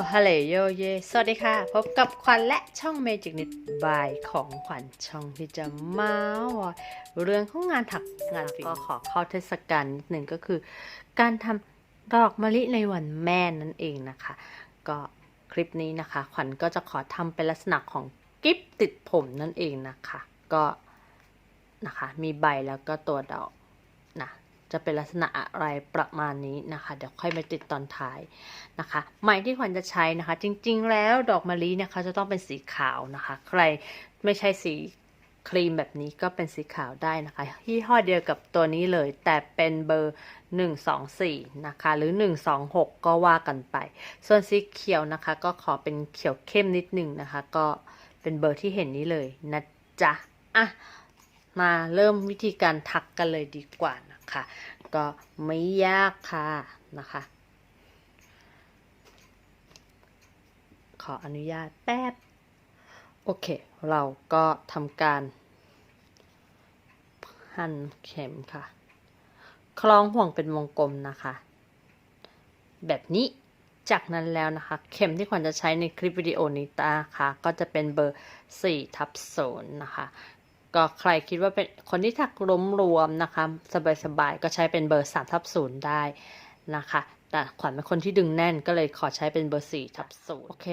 ลฮัลโหลโยเย สวัสดีค่ะ พบกับขวัญและช่องเมจิกนิดบายของขวัญช่องที่จะมาวาเรื่องของงานถักงานฝีมือก็ขอเข้าเทศกาลนิดหนึ่งก็คือ การทำดอกมะลิในวันแม่นั่นเองนะคะ ก็คลิปนี้นะคะ ขวัญก็จะขอทำเป็นลักษณะของกิฟติดผมนั่นเองนะคะ ก็นะคะ มีใบแล้วก็ตัวดอกนะ จะเป็นลักษณะอะไรประมาณนี้นะคะ เดี๋ยวค่อยมาติดตอนท้ายนะคะไหมที่ขวัญจะใช้นะคะ จริงๆ แล้วดอกมะลินะคะจะต้องเป็นสีขาวนะคะ ใครไม่ใช่สีครีมแบบนี้ก็เป็นสีขาวได้นะคะยี่ห้อเดียวกับตัวนี้เลย แต่เป็นเบอร์ 124 นะคะ หรือ 126 ก็ว่ากันไป ส่วนสีเขียวนะคะ ก็ขอเป็นเขียวเข้มนิดหนึ่งนะคะ ก็เป็นเบอร์ที่เห็นนี้เลยนะจ๊ะอะมาเริ่มวิธีการถักกันเลยดีกว่านะ คะก็ไม่ยากค่ะนะคะ ขออนุญาตแป๊บ โอเค เราก็ทำการหั่นเข็มค่ะ คล้องห่วงเป็นวงกลมนะคะ แบบนี้จากนั้นแล้วนะคะ เข็มที่ขวัญจะใช้ในคลิปวิดีโอนี้นะคะก็จะเป็นเบอร์4ทับ0นะคะ ก็ใครคิดว่าเป็นคนที่ถักล้มรวมนะคะสบายๆก็ใช้เป็นเบอร์3ทับ0ได้นะคะ แต่ขวัญเป็นคนที่ดึงแน่นก็เลยขอใช้เป็นเบอร์4ทับ0โอเค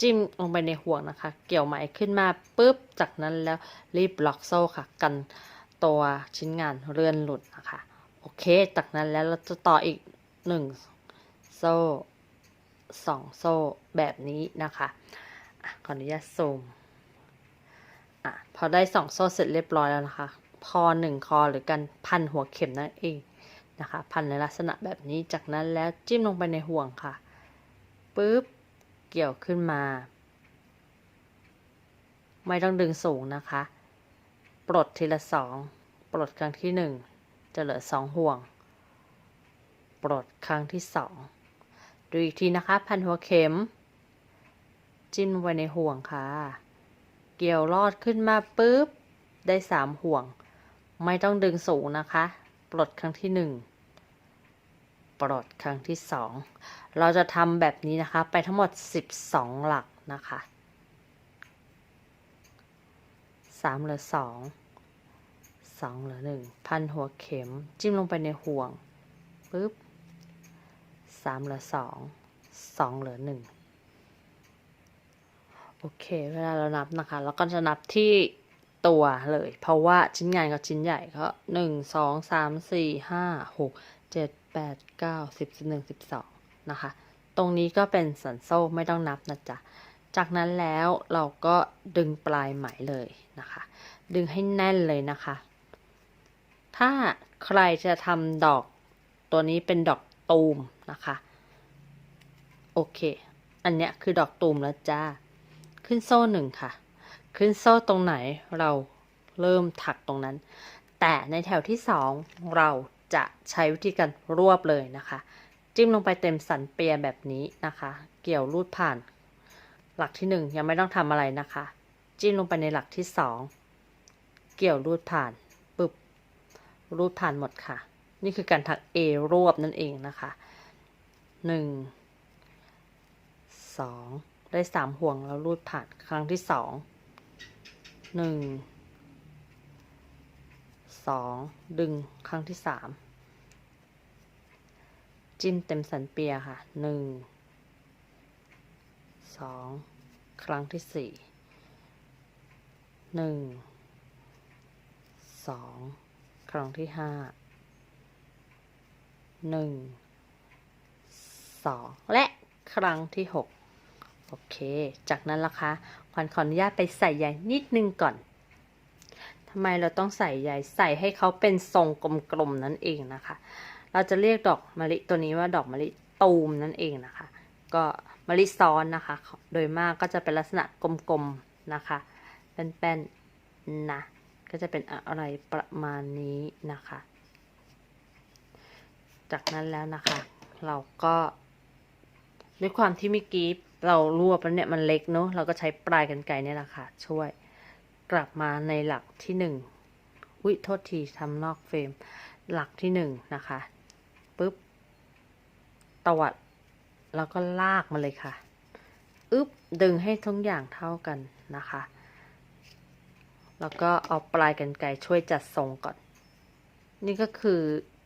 จิ้มลงไปในห่วงนะคะ เกี่ยวไหมขึ้นมาปุ๊บจากนั้นแล้วรีบล็อกโซ่ค่ะ กันตัวชิ้นงานเลื่อนหลุดนะคะโอเค จากนั้นแล้วเราจะต่ออีกหนึ่งโซ่สองโซ่แบบนี้นะคะอะขออนุญาตซูม อะพอได้สองโซ่เสร็จเรียบร้อยแล้วนะคะ พอหนึ่งคอหรือการพันหัวเข็มนั่นเองนะคะ พันในลักษณะแบบนี้จากนั้นแล้วจิ้มลงไปในห่วงค่ะปุ๊บเกี่ยวขึ้นมา ไม่ต้องดึงสูงนะคะ ปลดทีละสองปลดครั้งที่หนึ่งจะเหลือสองห่วง ปลดครั้งที่สองดูอีกทีนะคะ พันหัวเข็ม จิ้มลงไปในห่วงค่ะ เกี่ยวลอดขึ้นมาปุ๊บ ได้สามห่วง ไม่ต้องดึงสูงนะคะ ปลดครั้งที่หนึ่งปลดครั้งที่สองเราจะทำแบบนี้นะคะ ไปทั้งหมดสิบสองหลักนะคะสามเหลือสองสองเหลือหนึ่งพันหัวเข็มจิ้มลงไปในห่วงปุ๊บสามเหลือสองสองเหลือหนึ่ง โอเค เวลาเรานับนะคะเราก็จะนับที่ตัวเลย เพราะว่าชิ้นงานกับชิ้นใหญ่ก็หนึ่งสองสามสี่ห้าหกเจ็ดแปดเก้าสิบสิบหนึ่งสิบสองนะคะ ตรงนี้ก็เป็นสันโซ่ไม่ต้องนับนะจ๊ะ จากนั้นแล้วเราก็ดึงปลายไหมเลยนะคะ ดึงให้แน่นเลยนะคะ ถ้าใครจะทำดอกตัวนี้เป็นดอกตูมนะคะ โอเค อันเนี้ยคือดอกตูมแล้วจ้า ขึ้นโซ่หนึ่งค่ะ ขึ้นโซ่ตรงไหนเราเริ่มถักตรงนั้น แต่ในแถวที่สองเราจะใช้วิธีการรวบเลยนะคะ จิ้มลงไปเต็มสันเปียแบบนี้นะคะ เกี่ยวรูดผ่าน หลักที่หนึ่งยังไม่ต้องทำอะไรนะคะ จิ้มลงไปในหลักที่สองเกี่ยวรูดผ่านปึ๊บรูดผ่านหมดค่ะ นี่คือการถักเอรวบนั่นเองนะคะหนึ่งสอง ได้สามห่วงแล้วรูดผ่านครั้งที่สองหนึ่งสองดึงครั้งที่สามจิ้มเต็มสันเปียค่ะหนึ่งสองครั้งที่สี่หนึ่งสองครั้งที่ห้าหนึ่งสองและครั้งที่หก โอเค จากนั้นล่ะคะขวัญขออนุญาตไปใส่ใยนิดนึงก่อนทำไมเราต้องใส่ใยใส่ให้เขาเป็นทรงกลมๆนั่นเองนะคะ เราจะเรียกดอกมะลิตัวนี้ว่าดอกมะลิตูมนั่นเองนะคะ ก็มะลิซ้อนนะคะ โดยมากก็จะเป็นลักษณะกลมๆนะคะแป้นๆนะก็จะเป็นอะไรประมาณนี้นะคะ จากนั้นแล้วนะคะ เราก็ด้วยความที่เมื่อกี้ เรารวบแล้วเนี่ยมันเล็กเนาะเราก็ใช้ปลายกันไกรเนี่ยแหละค่ะ ช่วยกลับมาในหลักที่หนึ่งอุ้ยโทษทีทำนอกเฟรม หลักที่หนึ่งนะคะปุ๊บตวัดแล้วก็ลากมาเลยค่ะอึ๊บดึงให้ทุกอย่างเท่ากันนะคะ แล้วก็เอาปลายกันไกรช่วยจัดทรงก่อน นี่ก็คือ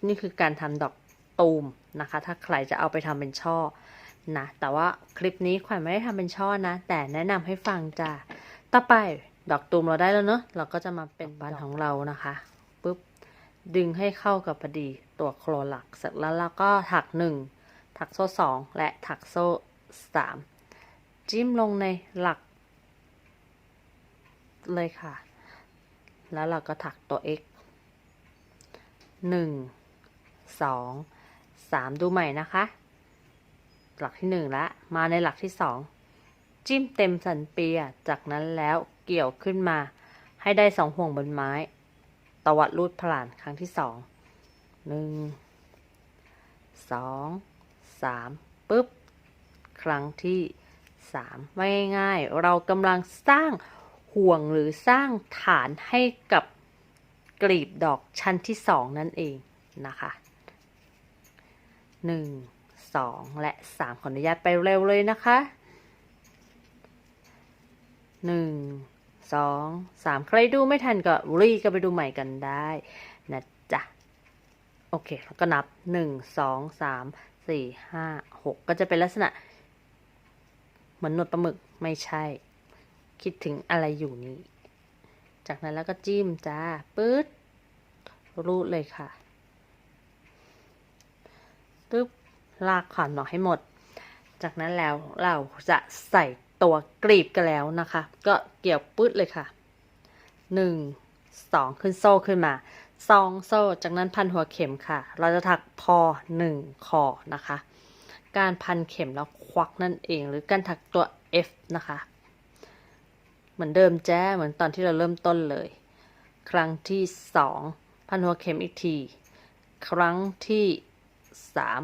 นี่คือการทำดอกตูมนะคะ ถ้าใครจะเอาไปทำเป็นช่อ นะแต่ว่าคลิปนี้ขวัญไม่ได้ทำเป็นช่อนะ แต่แนะนำให้ฟังจ้าต่อไปดอกตูมเราได้แล้วเนอะเราก็จะมาเป็นบานของเรานะคะปุ๊บดึงให้เข้ากับพอดีตัวโครหลักเสร็จแล้วเราก็ถักหนึ่งถักโซ่สองและถักโซ่สามจิ้มลงในหลัก เลยค่ะ แล้วเราก็ถักตัว x หนึ่งสองสามดูใหม่นะคะ หลักที่หนึ่งละ มาในหลักที่สองจิ้มเต็มสันเปียจากนั้นแล้วเกี่ยวขึ้นมา ให้ได้สองห่วงบนไม้ ตวัดรูดผลานครั้งที่สองหนึ่งสองสามปุ๊บ ครั้งที่สามไม่ง่าย เรากำลังสร้างห่วงหรือสร้างฐานให้กับกลีบดอกชั้นที่สองนั่นเองนะคะหนึ่ง สองและสามขออนุญาตไปเร็วเลยนะคะหนึ่งสองสามใครดูไม่ทันก็รีก็ไปดูใหม่กันได้นะจ๊ะ โอเค แล้วก็นับหนึ่งสองสามสี่ห้าหกก็จะเป็นลักษณะ เหมือนหนวดปลาหมึกไม่ใช่ คิดถึงอะไรอยู่นี่จากนั้นแล้วก็จิ้มจ้าปื๊ดรูดเลยค่ะตึ๊บ ลากขอนออกให้หมด จากนั้นแล้วเราจะใส่ตัวกรีบกันแล้วนะคะ ก็เกี่ยวปื๊ดเลยค่ะหนึ่งสองขึ้นโซ่ขึ้นมาสองโซ่ จากนั้นพันหัวเข็มค่ะ เราจะถักพอหนึ่งคอนะคะ การพันเข็มแล้วควักนั่นเอง หรือการถักตัว F นะคะ เหมือนเดิมแจ้เหมือนตอนที่เราเริ่มต้นเลย ครั้งที่สองพันหัวเข็มอีกที ครั้งที่สาม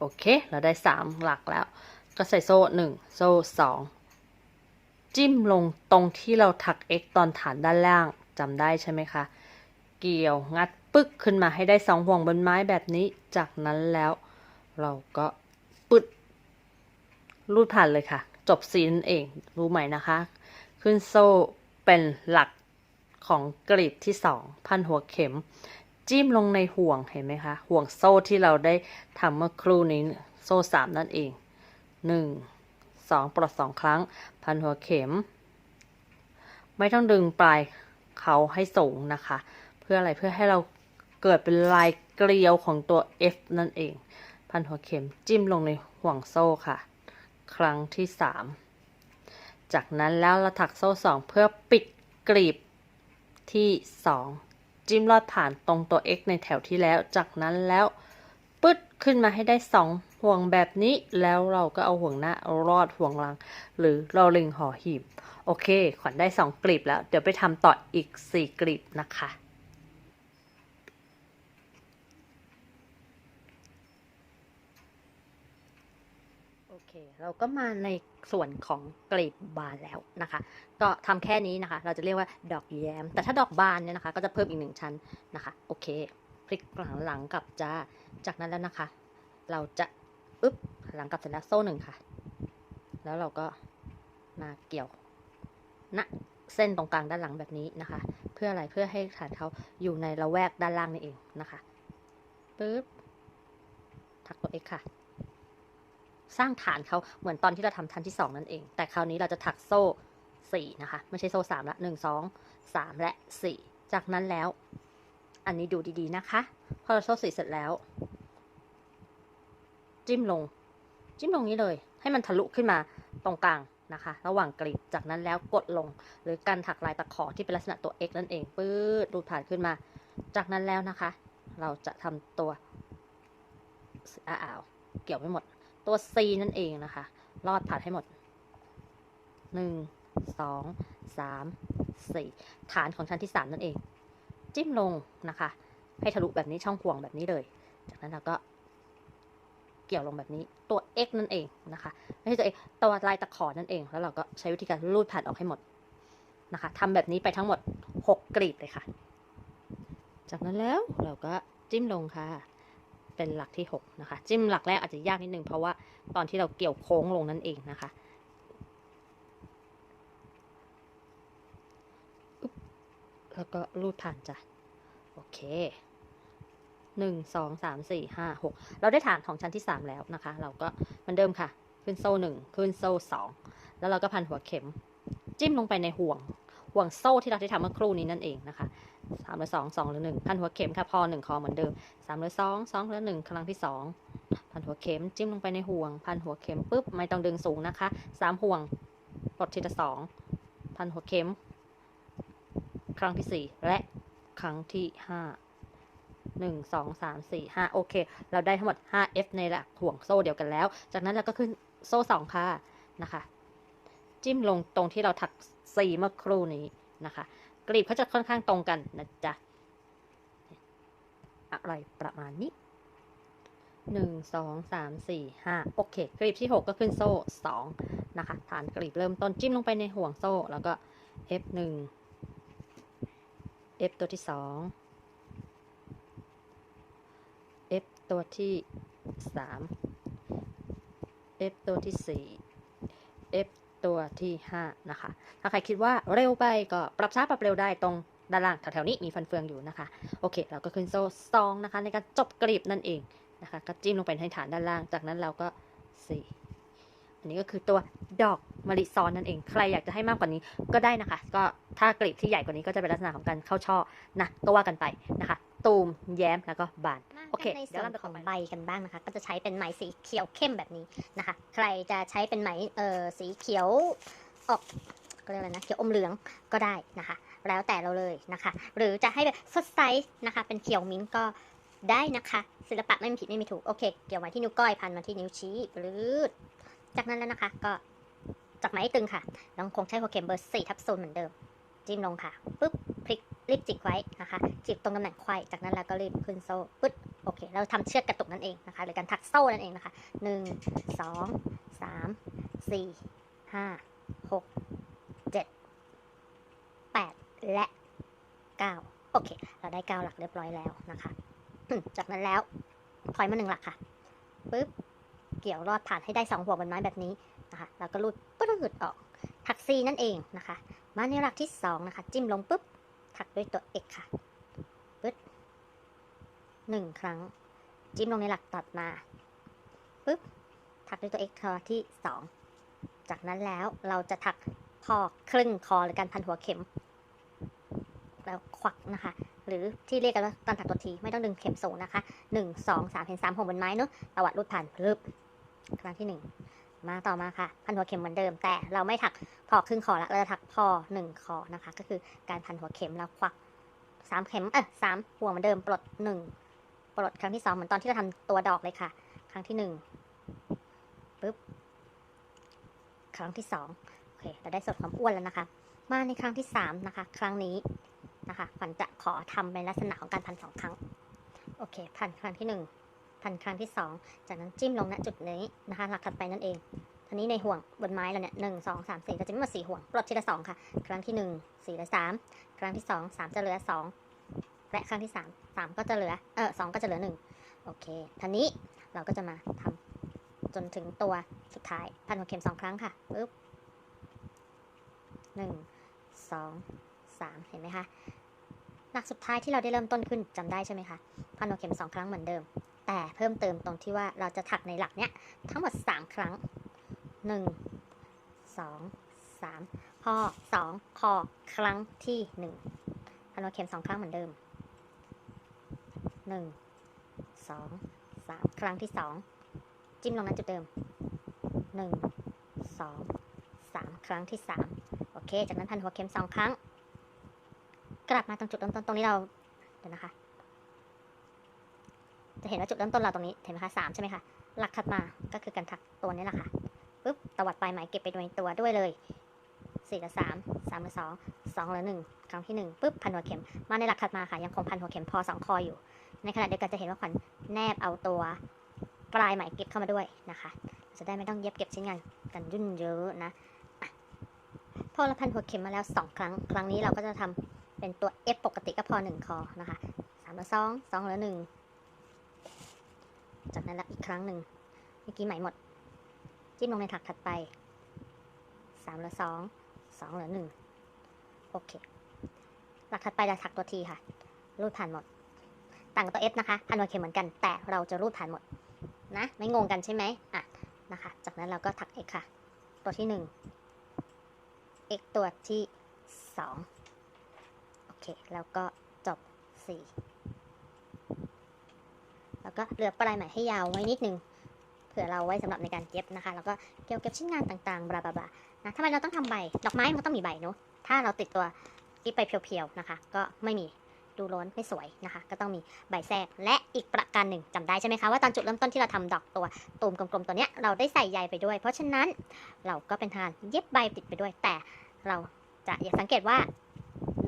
โอเค เราได้สามหลักแล้ว ก็ใส่โซ่หนึ่งโซ่สองจิ้มลงตรงที่เราถัก x ตอนฐานด้านล่างจำได้ใช่ไหมคะ เกี่ยวงัดปึ๊กขึ้นมาให้ได้สองห่วงบนไม้แบบนี้ จากนั้นแล้วเราก็ปึดรูดผ่านเลยค่ะ จบซีนั่นเอง รู้ไหมนะคะ ขึ้นโซ่เป็นหลักของกลีบที่สองพันหัวเข็ม จิ้มลงในห่วงเห็นไหมคะห่วงโซ่ที่เราได้ทำเมื่อครู่นี้โซ่สามนั่นเองหนึ่งสองปลดสองครั้ง พันหัวเข็ม ไม่ต้องดึงปลายเขาให้สูงนะคะ เพื่ออะไรเพื่อให้เราเกิดเป็นลายเกลียวของตัว F นั่นเอง พันหัวเข็มจิ้มลงในห่วงโซ่ค่ะ ครั้งที่สามจากนั้นแล้วเราถักโซ่สองเพื่อปิดกลีบที่สอง จิ้มลอดผ่านตรงตัว x ในแถวที่แล้ว จากนั้นแล้วปึ๊ดขึ้นมาให้ได้สองห่วงแบบนี้ แล้วเราก็เอาห่วงหน้ารอดห่วงหลัง หรือรอลิงห่อหีบ โอเค ขวัญได้สองกลีบแล้ว เดี๋ยวไปทำต่ออีกสี่กลีบนะคะโอเค เราก็มาใน ส่วนของกลีบบานแล้วนะคะ ก็ทำแค่นี้นะคะ เราจะเรียกว่าดอกแยมแต่ถ้าดอกบานเนี่ยนะคะ ก็จะเพิ่มอีกหนึ่งชั้นนะคะ โอเค พลิกหลังหลังกับจ้า จากนั้นแล้วนะคะ เราจะอึ๊บหลังกับเสร็จแล้วโซ่หนึ่งค่ะ แล้วเราก็มาเกี่ยวณเส้นตรงกลางด้านหลังแบบนี้นะคะ เพื่ออะไรเพื่อให้ฐานเขาอยู่ในระแวกด้านล่างนี่เองนะคะปึ๊บถักตัว x ค่ะ สร้างฐานเขาเหมือนตอนที่เราทำชั้นที่สองนั่นเอง แต่คราวนี้เราจะถักโซ่สี่นะคะ ไม่ใช่โซ่สามละหนึ่งสองสามและสี่จากนั้นแล้ว อันนี้ดูดีๆนะคะ พอเราโซ่สี่เสร็จแล้ว จิ้มลง จิ้มลงนี้เลย ให้มันทะลุขึ้นมาตรงกลางนะคะ ระหว่างกลีบจากนั้นแล้วกดลง หรือการถักลายตะขอที่เป็นลักษณะตัว x นั่นเองปื๊ดดูดผ่านขึ้นมา จากนั้นแล้วนะคะ เราจะทำตัวอ้าวเกี่ยวไม่หมด ตัว C นั่นเองนะคะ รอดผ่านให้หมดหนึ่งสองสามสี่ฐานของชั้นที่สามนั่นเอง จิ้มลงนะคะ ให้ทะลุแบบนี้ช่องห่วงแบบนี้เลย จากนั้นเราก็เกี่ยวลงแบบนี้ตัว x นั่นเองนะคะไม่ใช่ตัว x ตัวลายตะขอนั่นเอง แล้วเราก็ใช้วิธีการรูดผ่านออกให้หมดนะคะทำแบบนี้ไปทั้งหมด 6กลีบเลยค่ะ จากนั้นแล้วเราก็จิ้มลงค่ะ เป็นหลักที่หกนะคะ จิ้มหลักแรกอาจจะยากนิดนึง เพราะว่าตอนที่เราเกี่ยวโค้งลงนั่นเองนะคะแล้วก็รูดผ่านจ้ะ โอเคหนึ่งสองสามสี่ห้าหกเราได้ฐานของชั้นที่สามแล้วนะคะ เราก็เหมือนเดิมค่ะ ขึ้นโซ่หนึ่งขึ้นโซ่สองแล้วเราก็พันหัวเข็ม จิ้มลงไปในห่วง ห่วงโซ่ที่เราได้ทำเมื่อครู่นี้นั่นเองนะคะสามหรือสองสองหรือหนึ่งพันหัวเข็มค่ะพอหนึ่งคอเหมือนเดิมสามหรือสองสองหรือหนึ่งครั้งที่สองพันหัวเข็มจิ้มลงไปในห่วง พันหัวเข็มปุ๊บไม่ต้องดึงสูงนะคะสามห่วงปลดทีละสองพันหัวเข็ม ครั้งที่สี่และครั้งที่ห้าหนึ่งสองสามสี่ห้าโอเค เราได้ทั้งหมด 5F ในหลักห่วงโซ่เดียวกันแล้ว จากนั้นเราก็ขึ้นโซ่สองค่ะนะคะ จิ้มลงตรงที่เราถัก สีเมื่อครู่นี้นะคะ กลีบเขาจะค่อนข้างตรงกันนะจ๊ะ อะไรประมาณนี้หนึ่งสองสามสี่ห้าโอเค กลีบที่หกก็ขึ้นโซ่สองนะคะ ฐานกลีบเริ่มต้นจิ้มลงไปในห่วงโซ่ แล้วก็ F หนึ่ง F ตัวที่สอง F ตัวที่สาม F ตัวที่สี่ F ตัวที่ห้านะคะ ถ้าใครคิดว่าเร็วไปก็ปรับช้าปรับเร็วได้ตรงด้านล่างแถวๆนี้มีฟันเฟืองอยู่นะคะ โอเค เราก็ขึ้นโซ่สองนะคะ ในการจบกลีบนั่นเองนะคะ ก็จิ้มลงไปในฐานด้านล่าง จากนั้นเราก็สี่อันนี้ก็คือตัวดอกมะลิซ้อนนั่นเอง ใครอยากจะให้มากกว่านี้ก็ได้นะคะ ก็ถ้ากลีบที่ใหญ่กว่านี้ก็จะเป็นลักษณะของการเข้าช่อนะก็ว่ากันไปนะคะ ตูม แย้ม แล้วก็บาน โอเคในเดี๋ยวส่วนเราจะของต่อไปใบกันบ้างนะคะ ก็จะใช้เป็นไหมสีเขียวเข้มแบบนี้นะคะ ใครจะใช้เป็นไหมเอ่อสีเขียวออกก็เรียกอะไรนะเขียวอมเหลืองก็ได้นะคะ แล้วแต่เราเลยนะคะ หรือจะให้แบบสดใสนะคะ เป็นเขียวมิ้นท์ก็ได้นะคะ ศิลปะไม่มีผิดไม่มีถูก โอเค เกี่ยวไว้ที่นิ้วก้อยพันมาที่นิ้วชี้ปลืดจากนั้นแล้วนะคะ ก็จับไหมให้ตึงค่ะแล้วคงใช้หัวเข็มเบอร์สี่ทับศูนย์เหมือนเดิม จิ้มลงค่ะปุ๊บพลิก รีบจิกไว้นะคะจิกตรงตำแหน่งไขว้จากนั้นเราก็รีบขึ้นโซ่ปึ๊ดโอเคเราทำเชือกกระตุกนั่นเองนะคะหรือการถักโซ่นั่นเองนะคะหนึ่งสองสามสี่ห้าหกเจ็ดแปดและเก้าโอเค เราได้เก้าหลักเรียบร้อยแล้วนะคะจากนั้นแล้วถอยมาหนึ่งหลักค่ะปึ๊บเกี่ยวรอดผ่านให้ได้สองหัวบนไม้แบบนี้นะคะแล้วก็รูดปึ๊ดออกถักซีนั่นเองนะคะ มาในหลักที่สองนะคะ จิ้มลงปุ๊บ ถักด้วยตัว x ค่ะปึ๊ดหนึ่งครั้ง จิ้มลงในหลักตัดมาปึ๊บถักด้วยตัว x คอที่สองจากนั้นแล้วเราจะถักพอครึ่งคอหรือการพันหัวเข็ม แล้วควักนะคะ หรือที่เรียกกันว่าการถักตัวทีไม่ต้องดึงเข็มสูงนะคะหนึ่งสองสามเห็นสามหัวบนไม้เนอะตวัดรูดผ่านพลึบครั้งที่หนึ่ง มาต่อมาค่ะ พันหัวเข็มเหมือนเดิม แต่เราไม่ถักพอครึ่งคอละเราจะถักพอหนึ่งคอนะคะ ก็คือการพันหัวเข็มแล้วควักสามเข็มเออสามหัวเหมือนเดิมปลดหนึ่งปลดครั้งที่สองเหมือนตอนที่เราทำตัวดอกเลยค่ะ ครั้งที่หนึ่งปึ๊บครั้งที่สองโอเคเราได้ส่วนความอ้วนแล้วนะคะ มาในครั้งที่สามนะคะ ครั้งนี้นะคะฝันจะขอทำเป็นลักษณะของการพันสองครั้ง โอเค พันครั้งที่หนึ่ง พันครั้งที่สองจากนั้นจิ้มลงณจุดนี้นะคะหลักถัดไปนั่นเองทีนี้ในห่วงบนไม้เราเนี่ยหนึ่งสองสามสี่ก็จะมีหมดสี่ห่วงปลดทีละสองค่ะ ครั้งที่หนึ่งสี่เหลือสามครั้งที่สองสามจะเหลือสองและครั้งที่สามสามก็จะเหลือเออสองก็จะเหลือหนึ่งโอเคทีนี้เราก็จะมาทำจนถึงตัวสุดท้ายพันหัวเข็มสองครั้งค่ะปึ๊บหนึ่งสองสามเห็นไหมคะหลักสุดท้ายที่เราได้เริ่มต้นขึ้นจำได้ใช่ไหมคะพันหัวเข็มสองครั้งเหมือนเดิม แต่เพิ่มเติมตรงที่ว่าเราจะถักในหลักเนี้ยทั้งหมดสามครั้งหนึ่งสองสามพอสองคอครั้งที่หนึ่งพันหัวเข็มสองครั้งเหมือนเดิมหนึ่งสองสามครั้งที่สองจิ้มลงนั้นจุดเดิมหนึ่งสองสามครั้งที่สามโอเค จากนั้นพันหัวเข็มสองครั้ง กลับมาตรงจุดเริ่มต้นตรงนี้เราเดี๋ยวนะคะ จะเห็นว่าจุดเริ่มต้นเราตรงนี้เห็นไหมคะสามใช่ไหมคะหลักถัดมาก็คือการถักตัวนี้แหละค่ะปุ๊บตวัดปลายไหมเก็บไปในตัวด้วยเลยสี่กับสามสามกับสองสองเหลือหนึ่งครั้งที่หนึ่งปุ๊บพันหัวเข็ม มาในหลักถัดมาค่ะ ยังคงพันหัวเข็มพอสองคออยู่ ในขณะเดียวกันจะเห็นว่าขวัญแนบเอาตัวปลายไหมเก็บเข้ามาด้วยนะคะ จะได้ไม่ต้องเย็บเก็บชิ้นงานกันยุ่นเยอะนะอะพอเราพันหัวเข็มมาแล้วสองครั้ง ครั้งนี้เราก็จะทำเป็นตัว F ปกติก็พอหนึ่งคอนะคะสามเหลือสองสองเหลือหนึ จากนั้นล้วอีกครั้งหนึ่งเมื่อกี้ไหมหมด จิ้มลงในถักถัดไปสามเหลือสองสองเหลือหนึ่งโอเคหลักถัดไปจะถักตัวทีค่ะ รูดผ่านหมด ต่างกับตัว F นะคะพันวาเคเหมือนกัน แต่เราจะรูดผ่านหมดนะ ไม่งงกันใช่ไหมอะนะคะ จากนั้นเราก็ถัก X ค่ะ ตัวที่หนึ่ง X ตัวที่สองโอเค แล้วก็จบสี่ แล้วก็เหลือปลายไหมให้ยาวไว้นิดนึงเผื่อเราไว้สำหรับในการเย็บนะคะ แล้วก็เกี่ยวเกับชิ้นงานต่างๆบลาบลาบนะทำไมเราต้องทำใบ ดอกไม้มันก็ต้องมีใบเนอะถ้าเราติดตัวกิ๊บไปเพียวๆนะคะ ก็ไม่มีดูร้อนไม่สวยนะคะ ก็ต้องมีใบแทรกและอีกประการหนึ่งจำได้ใช่ไหมคะว่าตอนจุดเริ่มต้นที่เราทำดอกตัวตูมกลมๆตัวเนี้ยเราได้ใส่ใยไปด้วย เพราะฉะนั้นเราก็เป็นทานเย็บใบติดไปด้วย แต่เราจะอย่าสังเกตว่า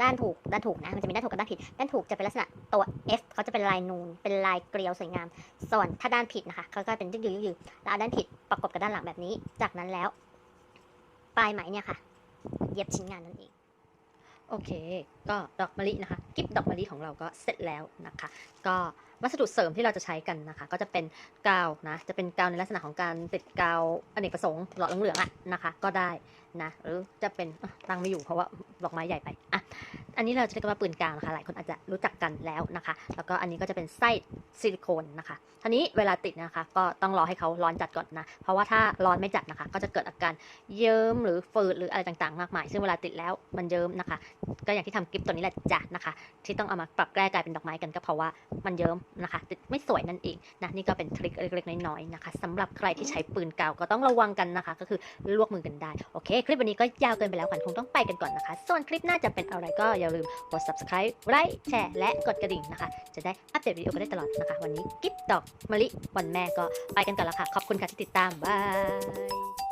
ด้านถูกด้านถูกนะมันจะมีด้านถูกกับด้านผิด ด้านถูกจะเป็นลักษณะตัว F เขาจะเป็นลายนูน เป็นลายเกลียวสวยงาม ส่วนถ้าด้านผิดนะคะเขาก็เป็นยืดๆยืดแล้วเอาด้านผิดประกบกับด้านหลังแบบนี้ จากนั้นแล้ว ปลายไหมเนี่ยค่ะ เย็บชิ้นงานนั่นเองโอเค ก็ดอกมะลินะคะ กิฟดอกมะลิของเราก็เสร็จแล้วนะคะ ก็ วัสดุเสริมที่เราจะใช้กันนะคะ ก็จะเป็นกาวนะจะเป็นกาวในลักษณะของการติดกาวอเนกประสงค์หลอดเหลืองๆอะนะคะ ก็ได้นะหรือจะเป็นตั้งไม่อยู่เพราะว่าดอกไม้ใหญ่ไปอะ อันนี้เราจะเรียกว่าปืนกาวนะคะ หลายคนอาจจะรู้จักกันแล้วนะคะ แล้วก็อันนี้ก็จะเป็นไส้ซิลิโคนนะคะทีนี้เวลาติดนะคะ ก็ต้องรอให้เขาร้อนจัดก่อนนะ เพราะว่าถ้าร้อนไม่จัดนะคะ ก็จะเกิดอาการเยิ้มหรือฝืดหรืออะไรต่างๆ มากมาย ซึ่งเวลาติดแล้วมันเยิ้มนะคะ ก็อย่างที่ทำกิฟต์ตัวนี้แหละจ้ะนะคะ ที่ต้องเอามาปรับแก้กลายเป็นดอกไม้กันก็เพราะว่ามันเยิ้มนะคะ ติดไม่สวยนั่นเองนะนี่ก็เป็นทริคเล็กๆน้อยๆนะคะสำหรับใครที่ใช้ปืนกาวก็ต้องระวังกันนะคะ ก็คือลวกมือกันได้โอเค คลิปวันนี้ก็ยาวเกินไปแล้วขวัญคงต้องไปกันก่อนนะคะ ส่วนคลิปหน้าจะเป็นอะไรก็อย่าลืมกด subscribe ไลค์แชร์และกดกระดิ่งนะคะ จะได้อัปเดตวิดีโอกันได้ตลอดนะคะ วันนี้กิ๊บดอกมะลิวันแม่ก็ไปกันก่อนแล้วค่ะ ขอบคุณค่ะที่ติดตามบาย